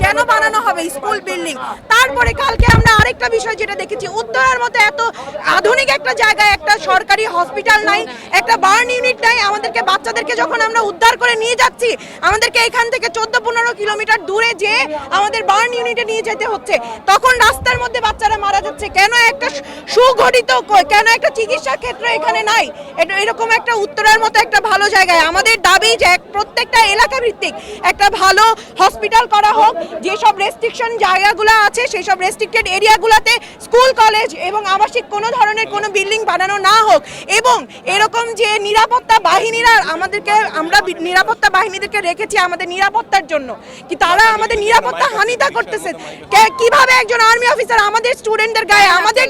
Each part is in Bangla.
কেন হবে স্কুল বিল্ডিং তারপরে কালকে আমরা আরেকটা বিষয় যেটা দেখেছি, উত্তরার মতো এত আধুনিক একটা জায়গায় একটা সরকারি হসপিটাল নাই, একটা বার্ন ইউনিট নাই, আমাদেরকে বাচ্চাদেরকে যখন আমরা উদ্ধার করে নিয়ে যাচ্ছি, আমাদেরকে এখান থেকে চোদ্দ পনেরো কিলোমিটার দূরে যে আমাদের বার্ন ইউনিটে নিয়ে যেতে হচ্ছে। তখন রাস্তার মধ্যে বাচ্চারা মারা যাচ্ছে। কেন একটা সুগঠিত কেন একটা চিকিৎসা ক্ষেত্র এখানে নাই? এরকম একটা উত্তরার মতো একটা ভালো জায়গায়। আমাদের দাবি যে প্রত্যেকটা এলাকা ভিত্তিক একটা ভালো হসপিটাল করা হোক, যেসব রেস্ট্রিকশন জায়গাগুলো আছে সেই সব রেস্ট্রিক্টেড এরিয়াগুলোতে স্কুল কলেজ এবং আবাসিক কোনো ধরনের কোনো বিল্ডিং বানানো না হোক। এবং এরকম যে নিরাপত্তা বাহিনীরা আমাদেরকে আমরা নিরাপত্তা বাহিনীদেরকে রেখেছি আমাদের নিরাপত্তার জন্য। কি তারা আমাদের নিরাপত্তা হানিতা করতেছে। কীভাবে একজন আর্মি অফিসার আমাদের স্টুডেন্টদের গায়ে, আমাদের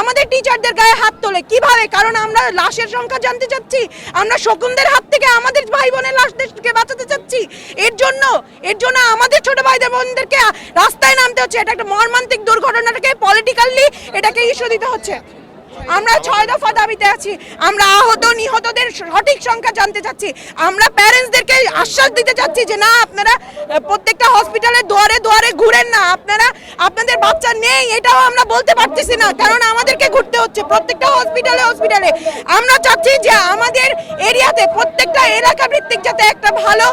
আমাদের টিচারদের গায়ে হাত তোলে? কীভাবে? কারণ আমরা লাশের সংখ্যা জানতে চাচ্ছি। আমরা শকুনদের হাত থেকে আমাদের ভাই বোনের লাশদেরকে বাঁচাতে চাচ্ছি। এর জন্য এর জন্য আমাদের ছোট ভাইদের বোনদেরকে রাস্তায় নামতে হচ্ছে। এটা একটা মর্মান্তিক দুর্ঘটনাটাকে পলিটিক্যালি এটাকে ইস্যু দিতে হচ্ছে। আমরা ছয় দফা দাবিতে আছি। আমরা আহত, নিহতদের সঠিক সংখ্যা জানতে চাচ্ছি। আমরা প্যারেন্টসদেরকে আশ্বাস দিতে চাচ্ছি যে, না, আপনারা প্রত্যেকটা হসপিটালের দুয়ারে দুয়ারে ঘুরেন না। আপনারা, আপনাদের বাচ্চা নেই, এটাও আমরা বলতে পারতেছি না। কারণ আমাদেরকে ঘুরতে হচ্ছে প্রত্যেকটা হসপিটালে হসপিটালে আমরা চাচ্ছি যে, আমাদের এরিয়াতে প্রত্যেকটা এলাকা ভিত্তিক যাতে একটা ভালো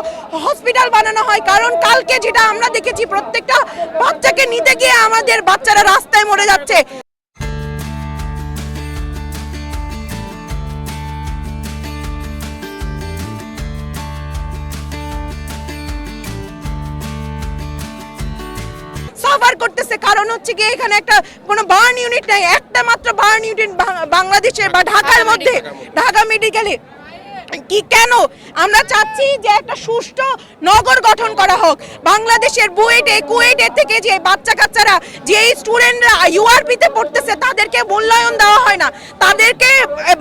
হসপিটাল বানানো হয়। কারণ কালকে যেটা আমরা দেখেছি, প্রত্যেকটা বাচ্চাকে নিতে গিয়ে আমাদের বাচ্চারা রাস্তায় মরে যাচ্ছে। সাফার করতেছে। কারণ হচ্ছে কি এখানে একটা কোনো বার্ন ইউনিট নাই একটা মাত্র বার্ন ইউনিট বাংলাদেশে বা ঢাকার মধ্যে। ঢাকা মেডিকেলে কি কেন? আমরা চাচ্ছি যে একটা সুষ্ঠু নগর গঠন করা হোক। বাংলাদেশের বুয়েটে, কুয়েটে থেকে যে বাচ্চা কাচ্চারা যে স্টুডেন্টরা ইউআরপিতে পড়তেছে, তাদেরকে মূল্যায়ন দেওয়া হয় না। তাদেরকে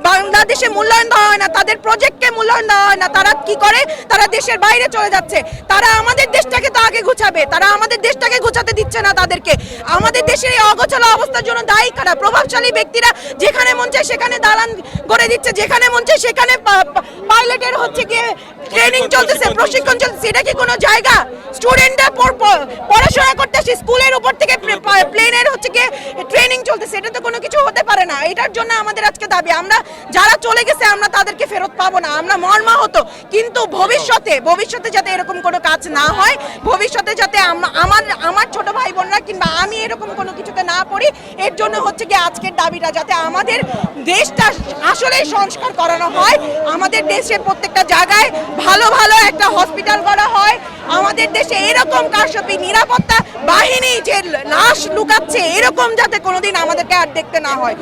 বাংলাদেশে মূল্যায়ন দেওয়া হয় না। তাদের প্রজেক্টকে মূল্যায়ন দেওয়া হয় না। তারা কি করে? তারা দেশের বাইরে চলে যাচ্ছে। তারা আমাদের দেশটাকে তো আগে গুছাবে। তারা আমাদের দেশটাকে গুছাতে দিচ্ছে না তাদেরকে। আমাদের দেশের এই অগোছালো অবস্থার জন্য দায়ী কারা? প্রভাবশালী ব্যক্তিরা যেখানে মন চায় সেখানে দালান করে দিচ্ছে। যেখানে মন চায় সেখানে পাইলটের হচ্ছে কি ট্রেনিং চলতেছে, প্রশিক্ষণ চলতেছে, এটা কি কোনো জায়গা? স্টুডেন্টরা পড়াশোনা করতেছে স্কুলের উপর থেকে প্লেনের হচ্ছে গিয়ে ট্রেনিং চলতেছে, এটা তো কোনো কিছু হতে না, এটার জন্য আমাদের আজকে দাবি। আমরা যারা চলে গেছে, আমরা তাদেরকে ফেরত পাবো না। আমরা মর্মাহত। কিন্তু ভবিষ্যতে ভবিষ্যতে যাতে এরকম কোনো কাজ না হয়, ভবিষ্যতে যাতে আমার আমার ছোট ভাই বোনরা কিংবা আমি এরকম কোনো কিছুতে না পড়ি, এর জন্য হচ্ছে কি আজকের দাবিটা, যাতে আমাদের দেশটা আসলেই সংস্কার করানো হয়, আমাদের দেশের প্রত্যেকটা জায়গায় ভালো ভালো একটা হসপিটাল করা হয় আমাদের দেশে এরকম কারসাপি, নিরাপত্তা বাহিনী যে লাশ লুকাচ্ছে, এরকম যাতে কোনোদিন আমাদেরকে আর দেখতে না হয়।